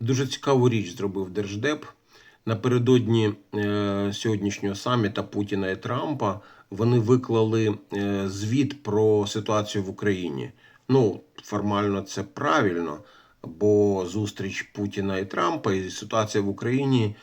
Дуже цікаву річ зробив Держдеп. Напередодні е, сьогоднішнього саміта Путіна і Трампа вони виклали е, звіт про ситуацію в Україні. Ну, формально це правильно, бо зустріч Путіна і Трампа і ситуація в Україні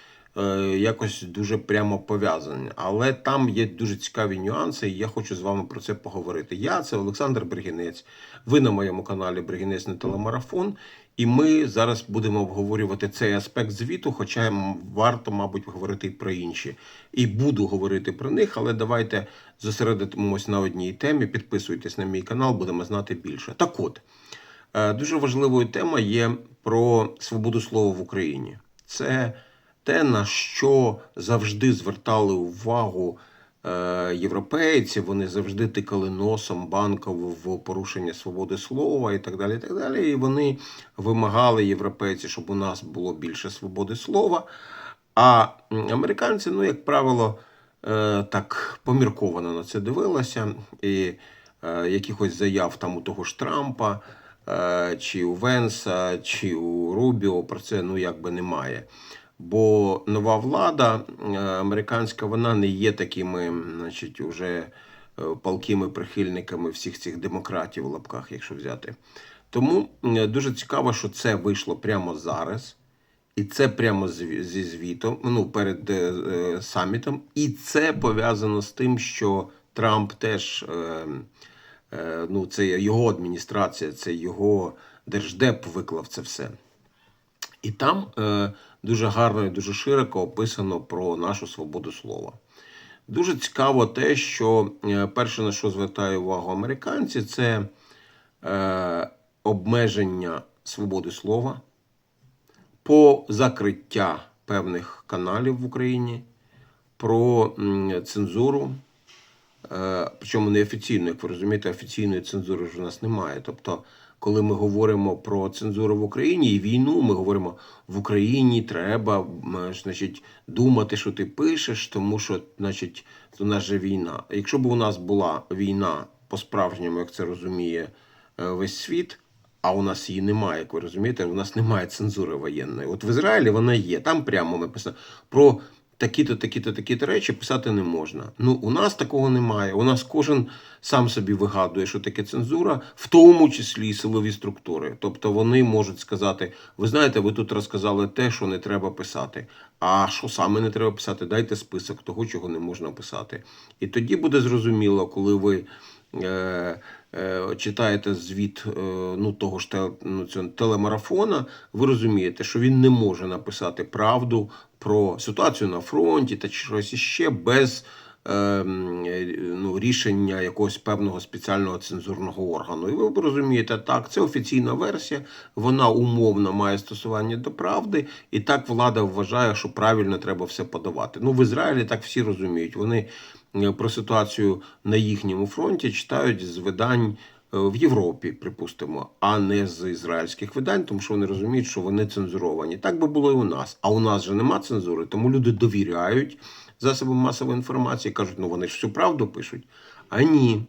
якось дуже прямо пов'язані. Але там є дуже цікаві нюанси, і я хочу з вами про це поговорити. Я це Олександр Бригінець. Ви на моєму каналі Бригінець не телемарафон. І ми зараз будемо обговорювати цей аспект звіту, хоча варто, мабуть, говорити і про інші. І буду говорити про них, але давайте зосередимось на одній темі. Підписуйтесь на мій канал, будемо знати більше. Так от, е, дуже важливою темою є про свободу слова в Україні. Це те, на що завжди звертали увагу е, європейці, вони завжди тикали носом банково в порушення свободи слова і так далі. І так далі. І вони вимагали європейці, щоб у нас було більше свободи слова. А американці, ну, як правило, е, так помірковано на це дивилися. І е, якихось заяв там у того ж Трампа, чи у Венса, чи у Рубіо про це ну якби немає. Бо нова влада е, американська, вона не є такими, значить, уже е, палкими прихильниками всіх цих демократів в лапках, якщо взяти. Тому е, дуже цікаво, що це вийшло прямо зараз. І це прямо зі звітом, ну перед самітом, і це пов'язано з тим, що Трамп теж ну, це його адміністрація, це його держдеп виклав це все. І там дуже гарно і дуже широко описано про нашу свободу слова. Дуже цікаво те, що е, перше, на що звертає увагу американці, це е, обмеження свободи слова по закриття певних каналів в Україні, про цензуру, е, причому не офіційно, як ви розумієте, офіційної цензури ж у нас немає. Тобто, коли ми говоримо про цензуру в Україні і війну, ми говоримо в Україні треба значить, думати, що ти пишеш, тому що значить, у нас же війна. Якщо б у нас була війна по-справжньому, як це розуміє е, весь світ, а у нас її немає, як ви розумієте, у нас немає цензури воєнної. От в Ізраїлі вона є. Там прямо написано про такі-то, такі-то, такі-то речі писати не можна. Ну, у нас такого немає. У нас кожен сам собі вигадує, що таке цензура, в тому числі і силові структури. Тобто вони можуть сказати: ви знаєте, ви тут розказали те, що не треба писати. А що саме не треба писати? Дайте список того, чого не можна писати. І тоді буде зрозуміло, коли ви. Е, читаєте звіт е, ну, того ж ну, телемарафона, ви розумієте, що він не може написати правду про ситуацію на фронті та щось іще без е, е, ну, рішення якогось певного спеціального цензурного органу. І ви розумієте, так, це офіційна версія, вона умовно має стосування до правди, і так влада вважає, що правильно треба все подавати. Ну, в Ізраїлі так всі розуміють. Вони е, про ситуацію на їхньому фронті читають з видань е, в Європі, припустимо, а не з ізраїльських видань, тому що вони розуміють, що вони цензуровані. Так би було і у нас. А у нас же нема цензури, тому люди довіряють засобам масової інформації, кажуть, ну вони ж всю правду пишуть. А ні.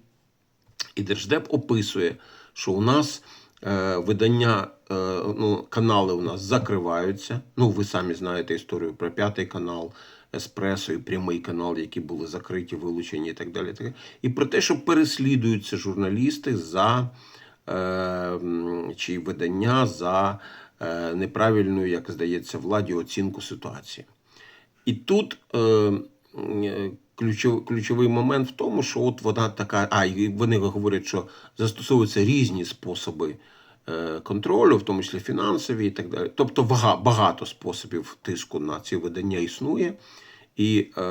І Держдеп описує, що у нас е, видання, е, ну, канали у нас закриваються. Ну, ви самі знаєте історію про п'ятий канал, Еспресо і прямий канал, які були закриті, вилучені і так далі. І про те, що переслідуються журналісти за е, чи видання за е, неправильну, як здається, владі оцінку ситуації. І тут е, е, ключовий момент в тому, що от вона така. А, вони говорять, що застосовуються різні способи контролю, в тому числі фінансові і так далі. Тобто багато способів тиску на ці видання існує, і е,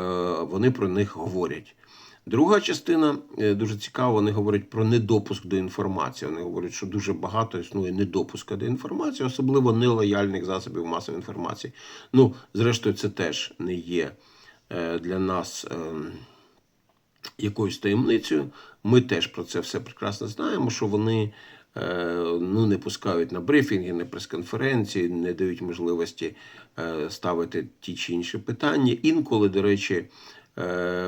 вони про них говорять. Друга частина е, дуже цікава, вони говорять про недопуск до інформації. Вони говорять, що дуже багато існує недопуска до інформації, особливо нелояльних засобів масової інформації. Ну, зрештою, це теж не є е, для нас ем, якоюсь таємницею. Ми теж про це все прекрасно знаємо, що вони е, ну, не пускають на брифінги, на прес-конференції, не дають можливості е, ставити ті чи інші питання. Інколи, до речі, е,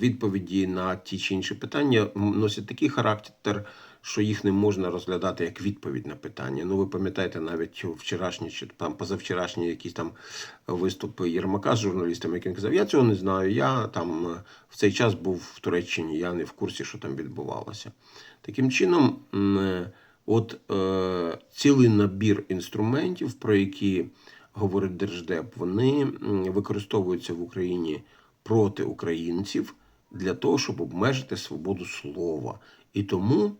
відповіді на ті чи інші питання носять такий характер, що їх не можна розглядати як відповідь на питання. Ну, ви пам'ятаєте, навіть вчорашні чи там позавчорашні якісь там виступи Єрмака з журналістами, який казав, я цього не знаю. Я там в цей час був в Туреччині, я не в курсі, що там відбувалося. Таким чином, от е, цілий набір інструментів, про які говорить Держдеп, вони використовуються в Україні проти українців для того, щоб обмежити свободу слова. І тому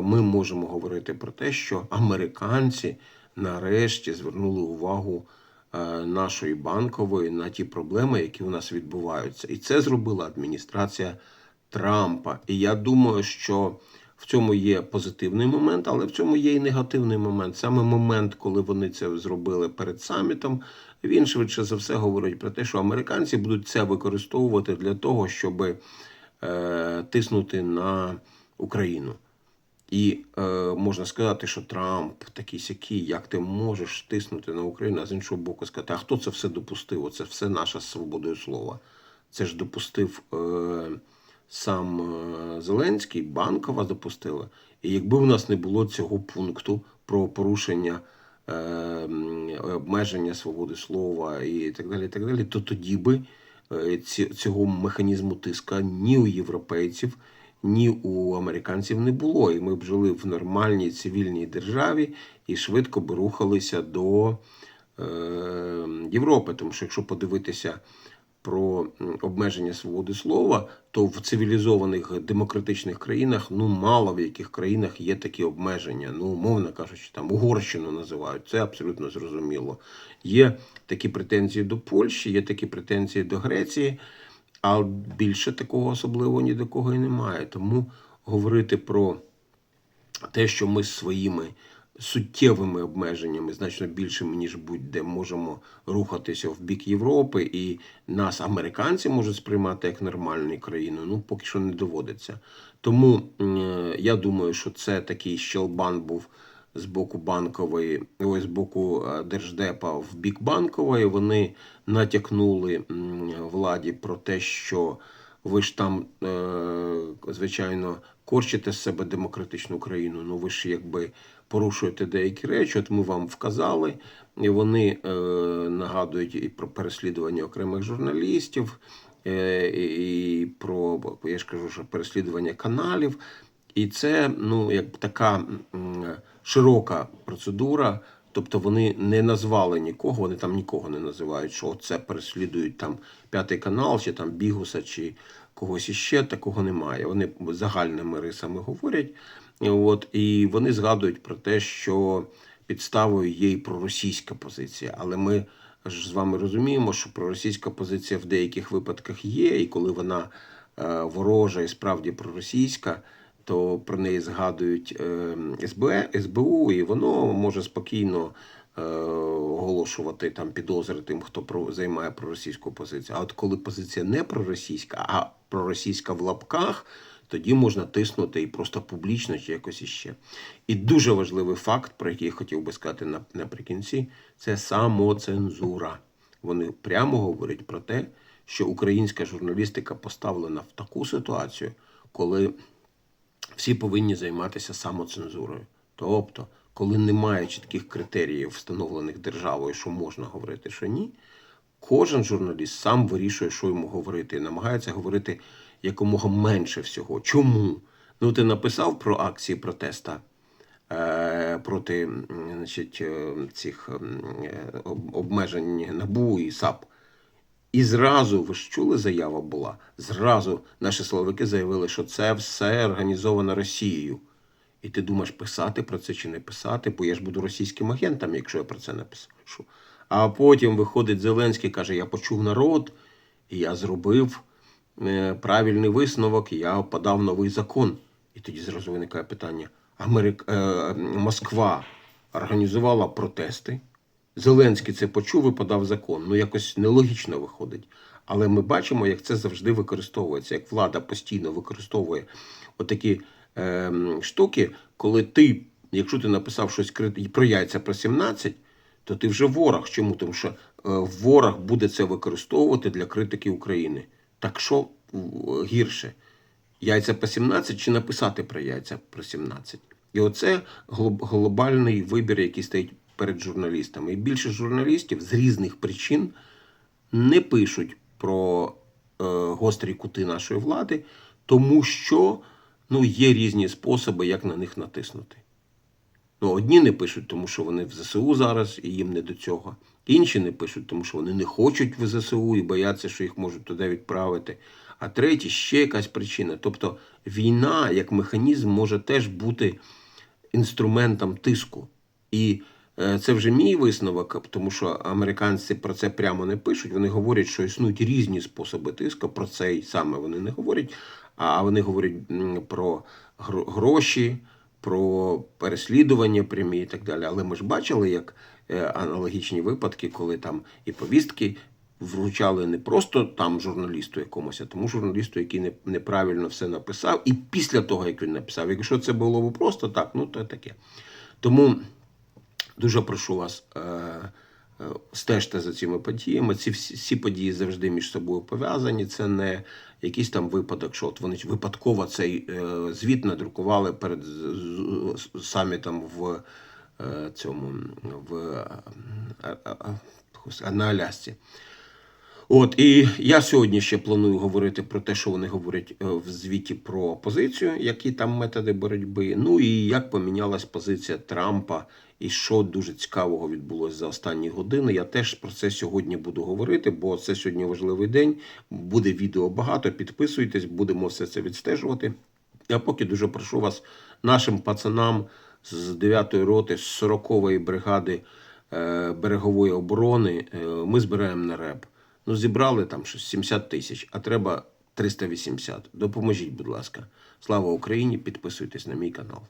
ми можемо говорити про те, що американці нарешті звернули увагу е, нашої банкової на ті проблеми, які у нас відбуваються. І це зробила адміністрація Трампа. І я думаю, що в цьому є позитивний момент, але в цьому є і негативний момент. Саме момент, коли вони це зробили перед самітом, він швидше за все говорить про те, що американці будуть це використовувати для того, щоб е, тиснути на Україну. І е, можна сказати, що Трамп такий сякий, як ти можеш тиснути на Україну, а з іншого боку, сказати, а хто це все допустив? Оце все наша з свободою слова. Це ж допустив е, сам е, Зеленський, банкова допустила. І якби в нас не було цього пункту про порушення е, обмеження свободи слова і так далі, і так далі, то тоді би е, цього механізму тиска ні у європейців, ні у американців не було. І ми б жили в нормальній цивільній державі і швидко б рухалися до е, Європи. Тому що якщо подивитися про обмеження свободи слова, то в цивілізованих демократичних країнах, ну мало в яких країнах є такі обмеження. Ну, умовно кажучи, там Угорщину називають. Це абсолютно зрозуміло. Є такі претензії до Польщі, є такі претензії до Греції, а більше такого особливо ні до кого і немає. Тому говорити про те, що ми з своїми суттєвими обмеженнями, значно більшими, ніж будь-де, можемо рухатися в бік Європи, і нас американці можуть сприймати як нормальну країну, ну поки що не доводиться. Тому е, я думаю, що це такий щелбан був з боку банкової, ой, з боку е, держдепа в бік банкової. Вони натякнули владі про те, що ви ж там, е, звичайно, корчите з себе демократичну країну. Ну ви ж якби порушуєте деякі речі. От ми вам вказали, і вони е, нагадують і про переслідування окремих журналістів, і про я ж кажу, що переслідування каналів. І це ну як така широка процедура. Тобто вони не назвали нікого, вони там нікого не називають, що це переслідують там п'ятий канал, чи там Бігуса, чи когось іще. Такого немає. Вони загальними рисами говорять. От, і вони згадують про те, що підставою є і проросійська позиція. Але ми ж з вами розуміємо, що проросійська позиція в деяких випадках є, і коли вона е, ворожа і справді проросійська, то про неї згадують е, СБ, СБУ, і воно може спокійно е, оголошувати там підозри тим, хто про, займає проросійську позицію. А от коли позиція не проросійська, а проросійська в лапках, тоді можна тиснути і просто публічно чи якось іще. І дуже важливий факт, про який я хотів би сказати наприкінці, це самоцензура. Вони прямо говорять про те, що українська журналістика поставлена в таку ситуацію, коли всі повинні займатися самоцензурою. Тобто, коли немає чітких критеріїв, встановлених державою, що можна говорити, що ні, кожен журналіст сам вирішує, що йому говорити, і намагається говорити якомога менше всього. Чому? Ну, ти написав про акції протеста е, проти значить, е, цих е, обмежень НАБУ і САП. І зразу, ви ж чули, заява була. Зразу наші силовики заявили, що це все організовано Росією. І ти думаєш, писати про це чи не писати, бо я ж буду російським агентом, якщо я про це напишу. А потім виходить Зеленський, каже: Я почув народ, і я зробив е, правильний висновок, і я подав новий закон. І тоді зразу виникає питання: Америк... е, Москва організувала протести. Зеленський це почув і подав закон. Ну якось нелогічно виходить. Але ми бачимо, як це завжди використовується, як влада постійно використовує отакі е, штуки, коли ти, якщо ти написав щось про яйця про 17, то ти вже ворог. Чому? Тому що е, ворог буде це використовувати для критики України. Так що гірше? яйця по 17 чи написати про яйця про 17. І оце глоб- глобальний вибір, який стоїть перед журналістами. І більше журналістів з різних причин не пишуть про е, гострі кути нашої влади, тому що ну, є різні способи, як на них натиснути. Ну, одні не пишуть, тому що вони в ЗСУ зараз і їм не до цього. Інші не пишуть, тому що вони не хочуть в ЗСУ і бояться, що їх можуть туди відправити. А треті ще якась причина. Тобто війна як механізм може теж бути інструментом тиску. І це вже мій висновок, тому що американці про це прямо не пишуть. Вони говорять, що існують різні способи тиску. Про це й саме вони не говорять. А вони говорять про гроші, про переслідування прямі і так далі. Але ми ж бачили, як е, аналогічні випадки, коли там і повістки вручали не просто там журналісту якомусь, а тому журналісту, який не, неправильно все написав, і після того, як він написав. Якщо це було б просто так, ну то таке. Тому дуже прошу вас. Е- е, Стежте за цими подіями. Ці всі, всі події завжди між собою пов'язані. Це не якийсь там випадок, що от вони випадково цей е, звіт надрукували перед самітом в цьому в на Алясці. От і я сьогодні ще планую говорити про те, що вони говорять е, в звіті про позицію, які там методи боротьби. Ну і як помінялась позиція Трампа, і що дуже цікавого відбулося за останні години. Я теж про це сьогодні буду говорити, бо це сьогодні важливий день. Буде відео багато. Підписуйтесь, будемо все це відстежувати. А поки дуже прошу вас, нашим пацанам з 9-ї роти, з 40-ї бригади е, берегової оборони, е, ми збираємо на реп. Ну, зібрали там щось 70 тисяч, а треба 380. Допоможіть, будь ласка. Слава Україні! Підписуйтесь на мій канал.